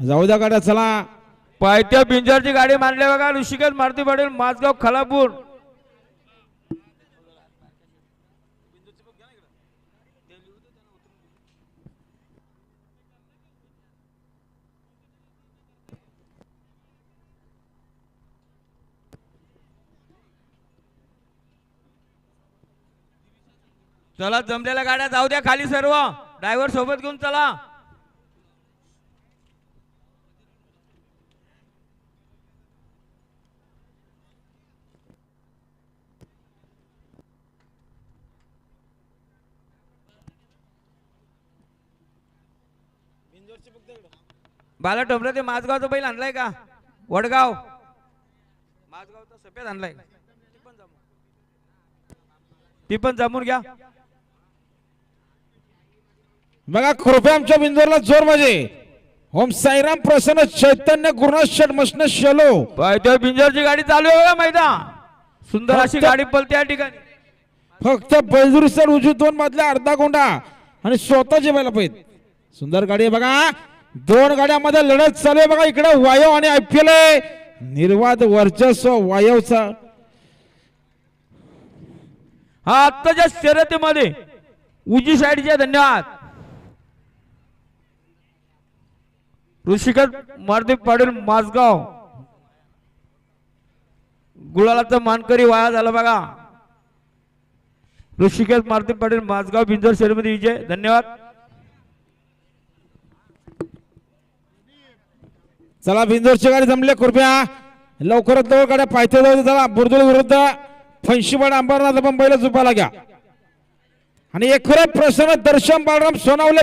जाऊ द्या गाड्या चला. पायथ्या बिंजरची गाडी मारली बघा ऋषिकेश मारुती पाटील माझगाव खलापूर. चला जमलेल्या गाड्या जाऊ द्या खाली सर्व. ड्रायव्हर सोबत घेऊन चला. बाला टोपलं ते माझगावचं बैल आणलाय का? वडगाव. माझगावचा सफेद आणलाय. ती पण जमव. ती पण जमून घ्या बघा कृपया आमच्या बिंदूरला जोर माझे. ओम साईराम प्रसन्न चैतन्य गुरुनाथ षट मसन शलो. बिंजरची गाडी चालू आहे बघा मैदान. सुंदर अशी गाडी पलते या ठिकाणी. फक्त बैजुरी सर उजू दोन मधल्या अर्धा गोंडा. आणि स्वतःचे बैला पाहिजे सुंदर गाडी आहे बघा. दोन गाड्यामध्ये लढत चालू आहे बघा. इकडे वायव आणि आयपीएल आहे. निर्वाद वर्चस्व वायवचा हा आत्ताच्या शर्यतीमध्ये उजी साईडचे धन्यवाद. ऋषिकत मारुती पाटील माझगाव गुलालाचा मानकरी वाया झाला बघा. ऋषिकेश मारुती पाटील माझगाव बिंजर शर्यतीमध्ये विजय. धन्यवाद. चला बिंदोरची गाडी जमले कृपया. लवकरात लवकर गाड्या पायथ्या जाऊ चला. बुरदुल विरुद्ध फैशीवाड अंबरनाथ पण बैल घ्या. आणि एक प्रसन्न दर्शन बाळराम सोनावले